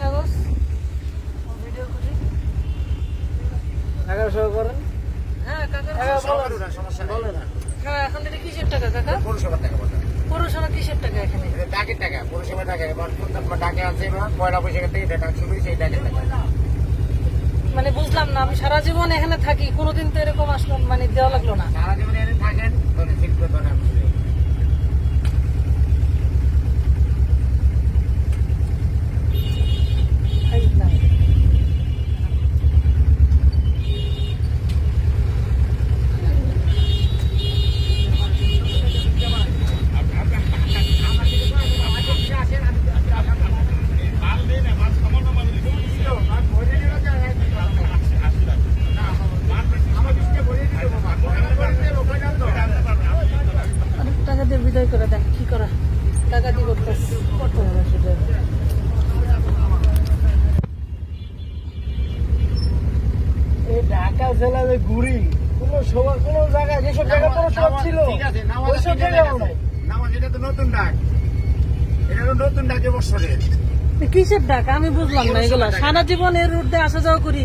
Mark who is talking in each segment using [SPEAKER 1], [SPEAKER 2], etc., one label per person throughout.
[SPEAKER 1] কাগজ। ভিডিও করি।
[SPEAKER 2] এগারোশো করেন
[SPEAKER 1] হ্যাঁ কাকা।
[SPEAKER 3] সমস্যা
[SPEAKER 2] বলে না
[SPEAKER 1] হ্যাঁ এখন এটা কিসের টাকা কাকা?
[SPEAKER 3] পৌরসভার টাকা
[SPEAKER 1] পৌরসভা কিসের টাকা এখানে?
[SPEAKER 3] ডাকের টাকা পৌরসভার টাকা। এবার ডাকে আছে পয়লা বৈশাখের থেকে টাকা শুরু সেই ডাকের টাকা।
[SPEAKER 1] মানে বুঝলাম না আমি সারা জীবন এখানে থাকি কোনোদিন তো এরকম আসলাম মানে দেওয়া লাগল না।
[SPEAKER 3] সারা জীবন এনে থাকেন ধরে শিখতে ধরে আমি শুনি।
[SPEAKER 1] এই না। অনেক বিদায় করে দেন কি করা? করতে হবে। সেটা
[SPEAKER 2] ঢাকা জেলা যে ঘুরি কোন সময় কোন জায়গায় যেসব জায়গায় পৌরসভা ছিল
[SPEAKER 3] ঠিক আছে, নামাজ
[SPEAKER 2] ওইসব
[SPEAKER 3] ঠিক
[SPEAKER 2] নাই।
[SPEAKER 3] নামাজ এটা তো নতুন ডাক। এটা তো নতুন ডাক এবছরের
[SPEAKER 1] কিসের ডাক? আমি বুঝলাম না এগুলা। সারা জীবন এর রুট দিয়ে আসা যাওয়া করি।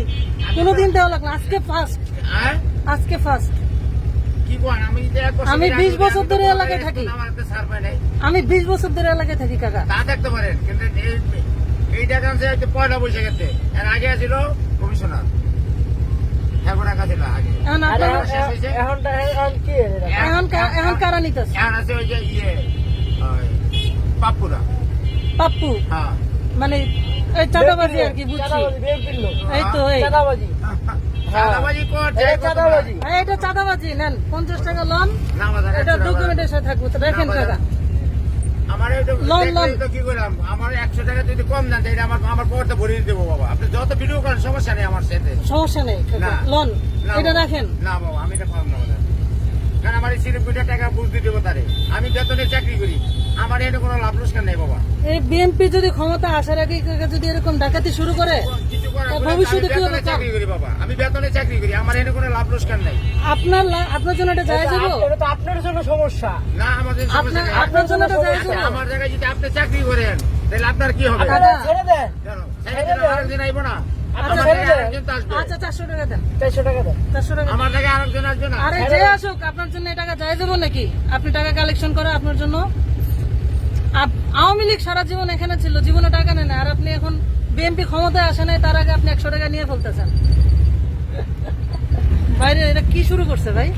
[SPEAKER 1] কোনোদিন দেওয়া লাগল। আজকে ফার্স্ট
[SPEAKER 3] হ্যাঁ?
[SPEAKER 1] আজকে ফার্স্ট
[SPEAKER 3] আমি এক বছর
[SPEAKER 1] 20 বছর ধরে এলাকায় থাকি। আমি বিশ বছর ধরে এলাকায় থাকি কাকা।
[SPEAKER 3] তা দেখতে পারেন কিন্তু এই- এই আছে পয়লা বৈশাখেতে এর আগে ছিল কমিশনার। রাখা ছিল আগে।
[SPEAKER 1] এখন
[SPEAKER 2] আর
[SPEAKER 1] আপনার
[SPEAKER 2] এখন-
[SPEAKER 3] শেষ হয়েছে?
[SPEAKER 2] এখন এখন কি এটা?
[SPEAKER 1] এখন কা- এখন কারা নিতেছে?
[SPEAKER 3] এখন আছে ওই যে ইয়ে পাপ্পুরা।
[SPEAKER 1] পাপ্পু?
[SPEAKER 3] হ্যাঁ।
[SPEAKER 1] মানে এই চাঁদাবাজি আর কি বুঝছি। এই তো এই।
[SPEAKER 2] এটা চাঁদাবাজি।
[SPEAKER 1] এই, এটা চাঁদাবাজি নেন পঞ্চাশ টাকা লন। এটা ডকুমেন্টের সাথে থাকবে তো রাখেন
[SPEAKER 3] আমার এটা
[SPEAKER 1] লন,
[SPEAKER 3] দেখলেই তো কি করলাম? আমার একশো টাকা যদি কম দেন আমার আমার পকেটে ভরিয়ে দেবো বাবা। আপনি যত ভিডিও করেন সমস্যা নেই আমার সাথে।
[SPEAKER 1] সমস্যা নেই। লন এটা। রাখেন।
[SPEAKER 3] না বাবা আমি এটা পারব না বাবা। কারণ আমার এই সিরিপ দুইটা টাকা বুঝতে দেবো তারে। আমি বেতনে চাকরি করি। আমার এটা কোনো লাভ লোকসান নেই বাবা।
[SPEAKER 1] এই বিএনপি যদি ক্ষমতা আসার আগে যদি এরকম ডাকাতি শুরু করে
[SPEAKER 3] কিছু করার
[SPEAKER 1] তা
[SPEAKER 3] কোনো-
[SPEAKER 1] ভবিষ্যতে কি হবে?
[SPEAKER 3] চাকরি করি বাবা। আমি বেতনে চাকরি করি আমার এনে কোনো লাভ লোকসান নেই।
[SPEAKER 1] আপনার আপনার জন্য এটা যায়
[SPEAKER 2] এটা এটা তো আপনার জন্য সমস্যা।
[SPEAKER 3] না আমাদের সমস্যা
[SPEAKER 1] আপনার জন্য এটা যায়
[SPEAKER 3] এখন আমার জায়গায় যদি আপনি চাকরি করেন তাহলে আপনার কি হবে?
[SPEAKER 2] ছেড়ে দেন ছেড়ে দেন।
[SPEAKER 3] আরেকজন আইবো না?
[SPEAKER 2] আচ্ছা,
[SPEAKER 3] আসবে।
[SPEAKER 1] আচ্ছা চারশো টাকা দেন।
[SPEAKER 2] চারশো টাকা দেন।
[SPEAKER 1] চারশো টাকা
[SPEAKER 3] আমার জায়গায় আরেকজন আসবে না?
[SPEAKER 1] আরে যে আসুক আপনার জন্য এই টাকা যায় যাব নাকি? আপনি টাকা কালেকশন করে আপনার জন্য। আওয়ামী লীগ সারা জীবন এখানে ছিল জীবনে টাকা নেয় না আর আপনি এখন বিএনপি ক্ষমতায় আসে নাই তার আগে আপনি একশো টাকা নিয়ে ফেলতেছেন। বাইরে এটা কি শুরু করছে ভাই?